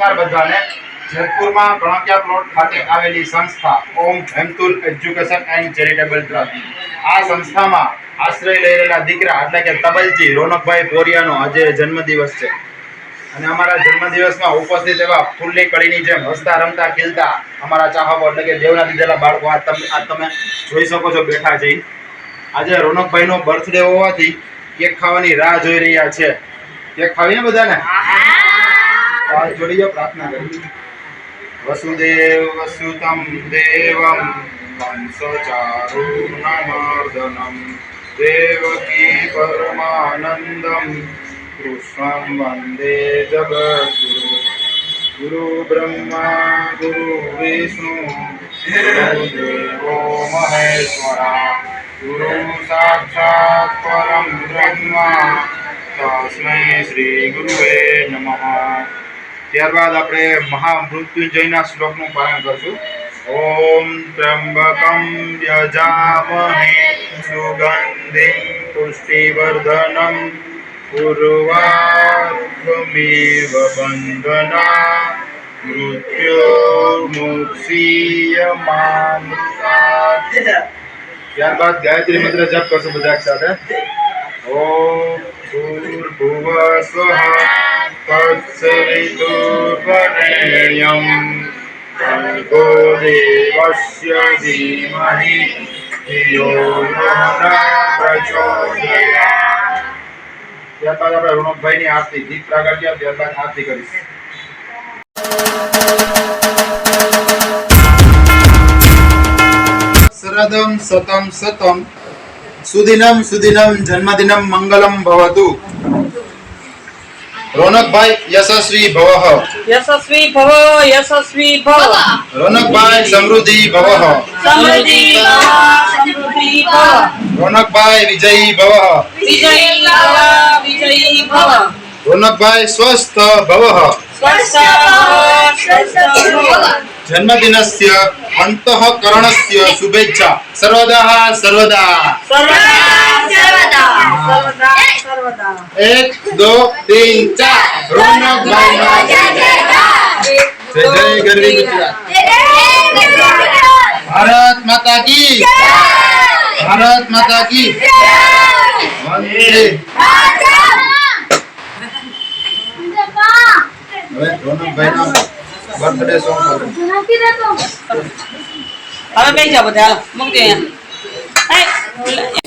નમસ્કાર બધાને. જેતપુરમાં ગણકિયા પ્લોટ ખાતે આવેલી સંસ્થા Om Hemtul education and charitable trust. આ સંસ્થામાં આશ્રય લઈ રહેલા દીકરા એટલે કે તબલજી રોનકભાઈ પોરિયાનો આજે જન્મદિવસ છે. અને અમારા જન્મદિવસમાં ઉપસ્થિત એવા ફૂલની કળીની જેમ હસતા, રમતા, ખીલતા અમારા ચાહકો એટલે કે દેવના દીધેલા બાળકો, આ તમે આ તમે જોઈ શકો છો બેઠા છે. ઈ. આજે રોનકભાઈનો બર્થડે હોવાથી કેક ખાવાની રાહ જોઈ રહ્યા છે. કેક ખાવીને બધાને? હાથ જોડીએ પ્રાર્થના કરી વસુદેવ વસુતમ દેવમ કંસચારુણમર્દનમ દેવકી પરમાનંદમ કૃષ્ણં વંદે જગદ્ગુરુ ગુરુ બ્રહ્મા ગુરુ વિષ્ણુ દેવો મહેશ્વરા ગુરુ સાક્ષાત પરમ બ્રહ્મા તસ્મૈ શ્રી ગુરુવે નમઃ ત્યારબાદ આપણે મહામૃત્યુંજયના શ્લોકનું પાલન કરશું. ઓમ ત્રંબકમ યજામહે સુગંધિ પુષ્ટિવર્ધનમ ઉર્વારુકમેવ બંધના મૃત્યુર્મુક્ષીયમામૃતાत् ત્યારબાદ ગાયત્રી મંત્ર જપ કરશું બધા સાથે. ધીમહિ ધિયો યો ન પ્રચોદયાत्. ત્યારબાદ આપણે રોનકભાઈની આરતી ગીત પ્રાગટ્યા ત્યારબાદ આરતી કરીશું સરદમ સતમ સતમ સુદિનમ સુદિનમ જન્મદિનમ મંગલમ ભવતુ। રોનકભાઈ યશસ્વી ભવ। યશસ્વી ભવ યશસ્વી ભવ। રોનકભાઈ સમૃદ્ધિ ભવઃ। સમૃદ્ધિ સમૃદ્ધિ ભવ। રોનકભાઈ વિજયી ભવ વિજયી ભવ। રોનકભાઈ સ્વસ્થ ભવઃ। જન્મદિનસ્ય અંતઃકરણસ્ય શુભેચ્છા સર્વદા સર્વદા એક દો તીન ચાર રોનકભાઈનો જય જય ભારત માતા કી ભારત માતા કી હવે રોનકભાઈનો બર્થડે સોંગ હવે બેસી જાવ બધા મૂકી દો